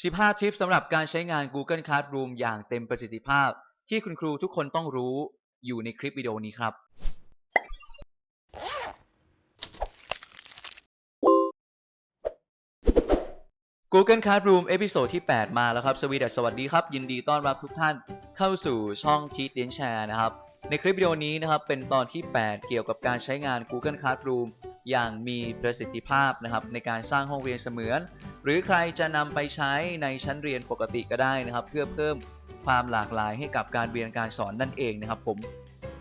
15 ทิปสำหรับการใช้งาน Google Classroom อย่างเต็มประสิทธิภาพ ที่คุณครูทุกคนต้องรู้อยู่ในคลิปวิดีโอนี้ครับ Google Classroom เอพิโซดที่ 8 มาแล้วครับ สวีดัสสวัสดีครับ ยินดีต้อนรับทุกท่านเข้าสู่ช่อง Teach เ e นแชร์นะครับ ในคลิปวิดีโอนี้นะครับ เป็นตอนที่ 8 เกี่ยวกับการใช้งาน Google Classroom อย่างมีประสิทธิภาพนะครับในการสร้างห้องเรียนเสมือน หรือใครจะนำไปใช้ในชั้นเรียนปกติก็ได้นะครับ เพื่อเพิ่มความหลากหลายให้กับการเรียนการสอนนั่นเองนะครับผม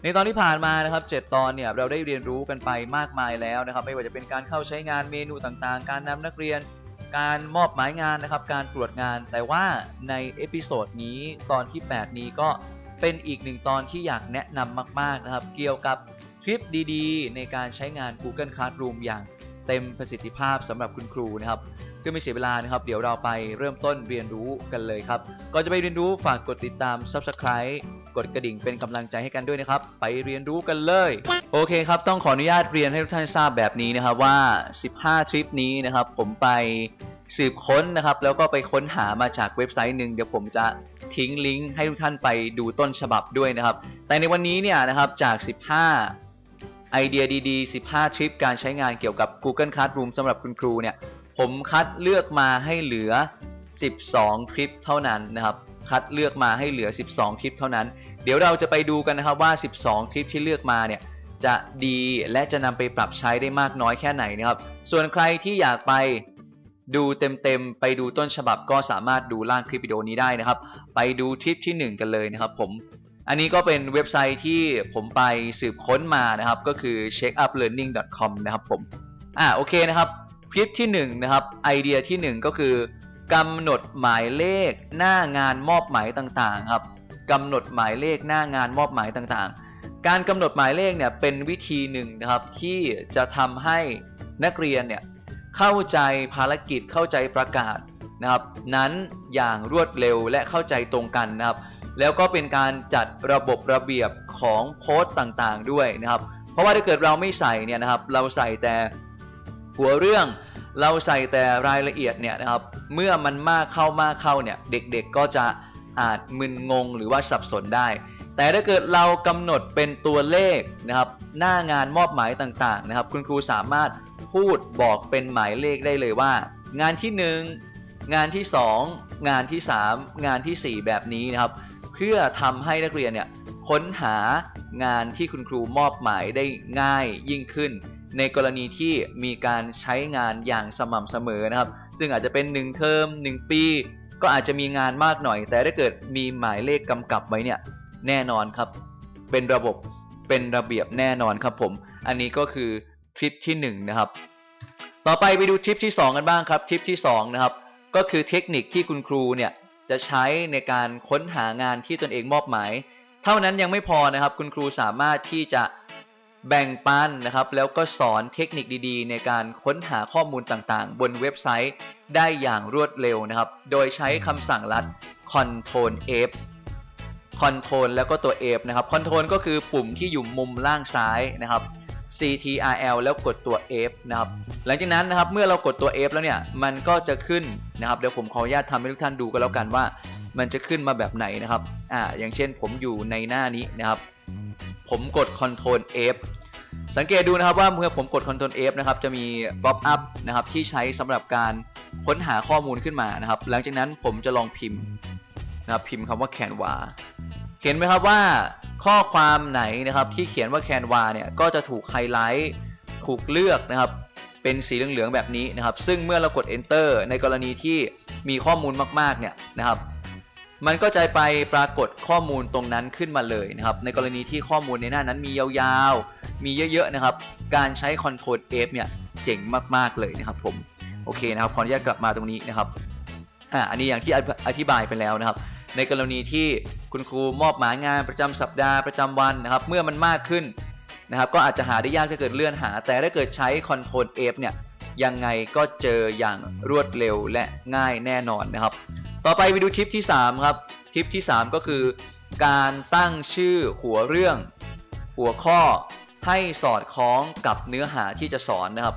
ในตอนที่ผ่านมานะครับ 7 ตอนเนี่ยเราได้เรียนรู้กันไปมากมายแล้วนะครับ ไม่ว่าจะเป็นการเข้าใช้งานเมนูต่างๆ การนำนักเรียน การมอบหมายงานนะครับ การตรวจงาน แต่ว่าในเอพิโซดนี้ตอนที่ 8 นี้ก็เป็นอีกหนึ่งตอนที่อยากแนะนำมาก ๆนะครับ เกี่ยวกับทริปดีๆ ในการใช้งาน Google Classroom อย่างเต็มประสิทธิภาพสำหรับคุณครูนะครับ เพื่อไม่เสียเวลานะครับ เดี๋ยวเราไปเริ่มต้นเรียนรู้กันเลยครับ ก่อนจะไปเรียนรู้ฝากกดติดตาม Subscribe กดกระดิ่งเป็นกำลังใจให้กันด้วยนะครับ ไปเรียนรู้กันเลย โอเคครับ ต้องขออนุญาตเรียนให้ทุกท่านทราบแบบนี้นะครับว่า 15 ทริปนี้นะครับ ผมไปสืบค้นนะครับ แล้วก็ไปค้นหามาจากเว็บไซต์หนึ่งเดี๋ยวผมจะทิ้งลิงก์ให้ทุกท่านไปดูต้นฉบับด้วยนะครับ แต่ในวันนี้เนี่ยนะครับจาก 15 ไอเดียดีๆ 15 ทริปการใช้งานเกี่ยวกับ Google Classroom สำหรับคุณครูเนี่ย ผมคัดเลือกมาให้เหลือ 12ทริปเท่านั้นนะครับ คัดเลือกมาให้เหลือ 12ทริปเท่านั้น เดี๋ยวเราจะไปดูกันนะครับว่า 12ทริปที่เลือกมาเนี่ยจะดีและจะนำไปปรับใช้ได้มากน้อยแค่ไหนนะครับ ส่วนใครที่อยากไปดูเต็มๆ ไปดูต้นฉบับก็สามารถดูล่างคลิปวิดีโอนี้ได้นะครับ ไปดูทริปที่ 1 กันเลยนะครับผม อันนี้ก็เป็นเว็บไซต์ที่ผมไปสืบค้นมานะครับ ก็คือ checkuplearning.com นะครับผม อ่าโอเคนะครับ คลิปที่1นะครับไอเดียที่ 1 ก็คือกำหนดหมายเลขหน้างานมอบหมายต่างๆครับกำหนดหมายเลขหน้างานมอบหมายต่างๆ การกำหนดหมายเลขเนี่ยเป็นวิธีหนึ่งนะครับที่จะทำให้นักเรียนเนี่ยเข้าใจภารกิจเข้าใจประกาศนะครับนั้นอย่างรวดเร็วและเข้าใจตรงกันนะครับ แล้วก็เป็นการจัดระบบระเบียบของโพสต์ต่างๆด้วยนะครับ เพราะว่าถ้าเกิดเราไม่ใส่เนี่ยนะครับเราใส่แต่ หัวเรื่องเราใส่แต่รายละเอียดเนี่ยนะครับ เมื่อมันมากเข้ามากเข้าเนี่ย เด็กๆก็จะอาจมึนงงหรือว่าสับสนได้ แต่ถ้าเกิดเรากำหนดเป็นตัวเลขนะครับ หน้างานมอบหมายต่างๆนะครับ คุณครูสามารถพูดบอกเป็นหมายเลขได้เลยว่า งานที่ 1 งานที่ 2 งานที่ 3 งานทีสี่4 แบบนี้นะครับ เพื่อทำให้นักเรียนเนี่ยค้นหางานที่คุณครูมอบหมายได้ง่ายยิ่งขึ้น ในกรณีที่มีการใช้งานอย่างสม่ำเสมอนะครับ ซึ่งอาจจะเป็น 1 เทอม 1 ปี ก็อาจจะมีงานมากหน่อย แต่ถ้าเกิดมีหมายเลขกำกับไว้เนี่ยแน่นอนครับ เป็นระบบเป็นระเบียบแน่นอนครับผม อันนี้ก็คือทริปที่1นะครับ ต่อไปไปดูทริปที่ 2 กันบ้างครับทริปที่2นะครับก็คือเทคนิคที่คุณครูเนี่ยจะใช้ในการค้นหางานที่ตนเองมอบหมาย เท่านั้นยังไม่พอนะครับ คุณครูสามารถที่จะ แบ่งปันนะครับ แล้วก็สอนเทคนิคดีๆ ในการค้นหาข้อมูลต่างๆ บนเว็บไซต์ได้อย่างรวดเร็วนะครับ โดยใช้คำสั่งลัด Ctrl F Ctrl แล้วก็ตัว F นะครับ Ctrl ก็คือปุ่มที่อยู่มุมล่างซ้ายนะครับ CTRL แล้วกดตัว F นะครับ หลังจากนั้นนะครับเมื่อเรากดตัว F แล้วเนี่ย มันก็จะขึ้นนะครับ เดี๋ยวผมขออนุญาตทำให้ทุกท่านดูกันแล้วกันว่า มันจะขึ้นมาแบบไหนนะครับ อ่า อย่างเช่นผมอยู่ในหน้านี้นะครับ ผมกด Ctrl F สังเกตดูนะครับว่าเมื่อผมกด Ctrl F นะครับจะมี pop up นะครับที่ใช้สำหรับการค้นหาข้อมูลขึ้นมานะครับ หลังจากนั้นผมจะลองพิมพ์นะครับพิมพ์คำว่า Canva เห็นไหมครับว่าข้อความไหนนะครับที่เขียนว่า Canva เนี่ยก็จะถูกไฮไลท์ถูกเลือกนะครับเป็นสีเหลืองๆแบบนี้นะครับ ซึ่งเมื่อเรากด Enter ในกรณีที่มีข้อมูลมากๆเนี่ยนะครับ มันก็จะไปปรากฏข้อมูลตรงนั้นขึ้นมาเลยนะครับ ในกรณีที่ข้อมูลในหน้านั้นมียาวๆ มีเยอะๆนะครับ การใช้ Ctrl F เนี่ยเจ๋งมากๆเลยนะครับผม โอเคนะครับขออนุญาตกลับมาตรงนี้นะครับ อ่า อันนี้อย่างที่อธิบายไปแล้วนะครับ ในกรณีที่คุณครูมอบหมายงานประจำสัปดาห์ประจำวันนะครับ เมื่อมันมากขึ้นนะครับ ก็อาจจะหาได้ยากถ้าเกิดเลื่อนหา แต่ถ้าเกิดใช้ Ctrl F เนี่ย ยังไงก็เจออย่างรวดเร็วและง่ายแน่นอนนะครับ ต่อไปไปดูทิปที่ 3 ครับ ทิปที่ 3 ก็คือ การตั้งชื่อหัวเรื่อง หัวข้อให้สอดคล้องกับเนื้อหาที่จะสอนนะครับ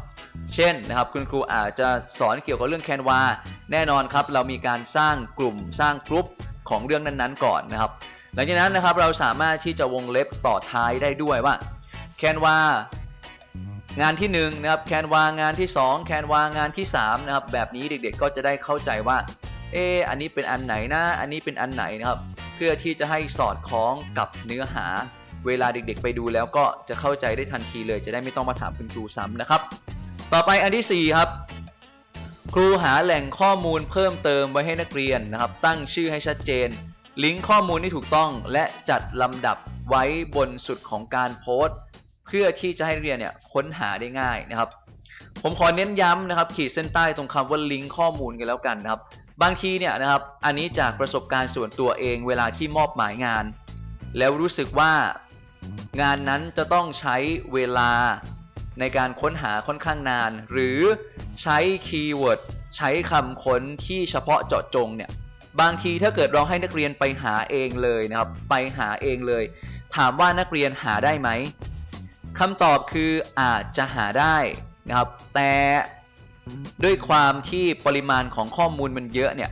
เช่นนะครับคุณครูอาจจะสอนเกี่ยวกับเรื่องแคนวาแน่นอนครับเรามีการสร้างกลุ่มสร้างกลุ่มของเรื่องนั้นๆ ก่อนนะครับ หลังจากนั้นนะครับเราสามารถที่จะวงเล็บต่อท้ายได้ด้วยว่าแคนวางานที่1นงนะครับแคนวางานที่2แคนวางานที่3นะครับแบบนี้เด็กๆก็จะได้เข้าใจว่า เอออันนี้เป็นอันไหนนะ อันนี้เป็นอันไหนนะครับ เพื่อที่จะให้สอดคล้องกับเนื้อหา เวลาเด็กๆ ไปดูแล้วก็จะเข้าใจได้ทันทีเลย จะได้ไม่ต้องมาถามคุณครูซ้ำนะครับ ต่อไปอันทีสี่4ครับ ครูหาแหล่งข้อมูลเพิ่มเติมไว้ให้นักเรียนนะครับ ตั้งชื่อให้ชัดเจน ลิงก์ข้อมูลที่ถูกต้อง และจัดลำดับไว้บนสุดของการโพสต์เพื่อที่จะให้เรียนเนี่ยค้นหาได้ง่ายนะครับ ผมขอเน้นย้ำนะครับ ขีดเส้นใต้ตรงคำว่าลิงก์ข้อมูลกันแล้วกันนะครับ บางทีเนี่ยนะครับ อันนี้จากประสบการณ์ส่วนตัวเองเวลาที่มอบหมายงาน แล้วรู้สึกว่างานนั้นจะต้องใช้เวลาในการค้นหาค่อนข้างนาน หรือใช้คีย์เวิร์ดใช้คำค้นที่เฉพาะเจาะจงเนี่ยบางทีถ้าเกิดเราให้นักเรียนไปหาเองเลยนะครับ ไปหาเองเลย ถามว่านักเรียนหาได้ไหมคำตอบคืออาจจะหาได้นะครับ แต่ ด้วยความที่ปริมาณของข้อมูลมันเยอะเนี่ย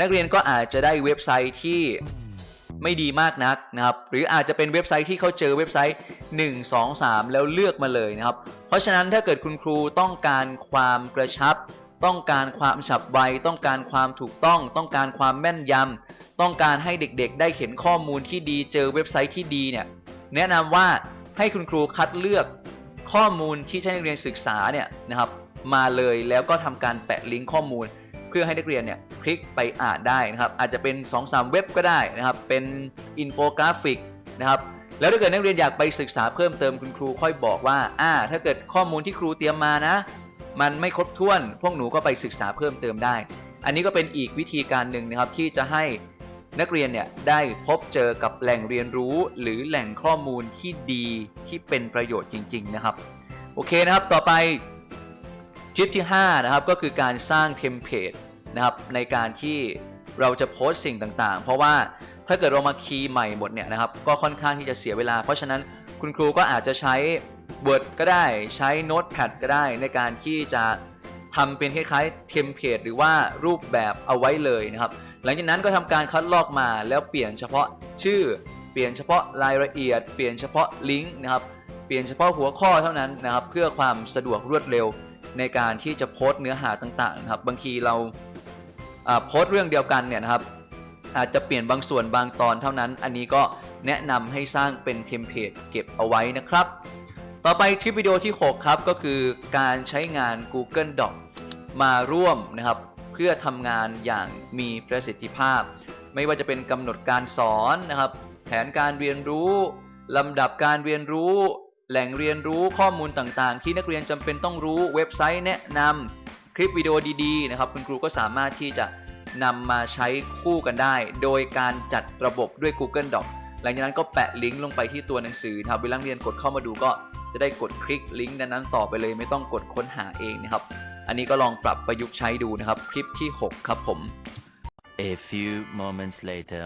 นักเรียนก็อาจจะได้เว็บไซต์ที่ไม่ดีมากนักนะครับ หรืออาจจะเป็นเว็บไซต์ที่เขาเจอเว็บไซต์ 1 2 3 แล้วเลือกมาเลยนะครับ เพราะฉะนั้นถ้าเกิดคุณครูต้องการความกระชับ ต้องการความฉับไว ต้องการความถูกต้อง ต้องการความแม่นยำต้องการให้เด็กๆ ได้เห็นข้อมูลที่ดีเจอเว็บไซต์ที่ดีเนี่ยแนะนำว่าให้คุณครูคัดเลือกข้อมูลที่ใช้นักเรียนศึกษาเนี่ยนะครับ มาเลยแล้วก็ทำการแปะลิงก์ข้อมูล เพื่อให้นักเรียนเนี่ยคลิกไปอ่านได้นะครับ อาจจะเป็น 2-3 เว็บก็ได้นะครับ เป็นอินโฟกราฟิกนะครับแล้วถ้าเกิดนักเรียนอยากไปศึกษาเพิ่มเติมคุณครูค่อยบอกว่าอ่า ถ้าเกิดข้อมูลที่ครูเตรียมมานะ มันไม่ครบถ้วน พวกหนูก็ไปศึกษาเพิ่มเติมได้ อันนี้ก็เป็นอีกวิธีการหนึ่งนะครับที่จะให้นักเรียนเนี่ยได้พบเจอกับแหล่งเรียนรู้ หรือแหล่งข้อมูลที่ดีที่เป็นประโยชน์จริง ๆ นะครับ โอเคนะครับ ต่อไป ทริปที่5นะครับก็คือการสร้างเทมเพลตนะครับในการที่เราจะโพสต์สิ่งต่างๆ เพราะว่าถ้าเกิดเรามาคีย์ใหม่หมดเนี่ยนะครับก็ค่อนข้างที่จะเสียเวลา เพราะฉะนั้นคุณครูก็อาจจะใช้ Word ก็ได้ใช้ Notepad ก็ได้ในการที่จะทำเป็นคล้ายๆเทมเพลตหรือว่ารูปแบบเอาไว้เลยนะครับ หลังจากนั้นก็ทำการคัดลอกมาแล้วเปลี่ยนเฉพาะชื่อ เปลี่ยนเฉพาะรายละเอียด เปลี่ยนเฉพาะลิงก์นะครับ เปลี่ยนเฉพาะหัวข้อเท่านั้นนะครับ เพื่อความสะดวกรวดเร็ว ในการที่จะโพสต์เนื้อหาต่างๆนะครับ บางทีเราโพสต์เรื่องเดียวกันเนี่ยนะครับ อาจจะเปลี่ยนบางส่วนบางตอนเท่านั้น อันนี้ก็แนะนำให้สร้างเป็นเทมเพลตเก็บเอาไว้นะครับ ต่อไปคลิปวิดีโอที่ 6 ครับ ก็คือการใช้งาน Google Doc มาร่วมนะครับ เพื่อทำงานอย่างมีประสิทธิภาพ ไม่ว่าจะเป็นกำหนดการสอนนะครับ แผนการเรียนรู้ลำดับการเรียนรู้ แหล่งเรียนรู้ข้อมูลต่างๆ ที่นักเรียนจำเป็นต้องรู้เว็บไซต์แนะนำคลิปวิดีโอดีๆนะครับ คุณครูก็สามารถที่จะนำมาใช้คู่กันได้ โดยการจัดระบบด้วย Google Doc หลังจากนั้นก็แปะลิงก์ลงไปที่ตัวหนังสือนะครับเวลานักเรียนกดเข้ามาดูก็จะได้กดคลิกลิงก์นั้นๆต่อไปเลย ไม่ต้องกดค้นหาเองนะครับ อันนี้ก็ลองปรับประยุกต์ใช้ดูนะครับ คลิปที่ 6 ครับผม A few moments later.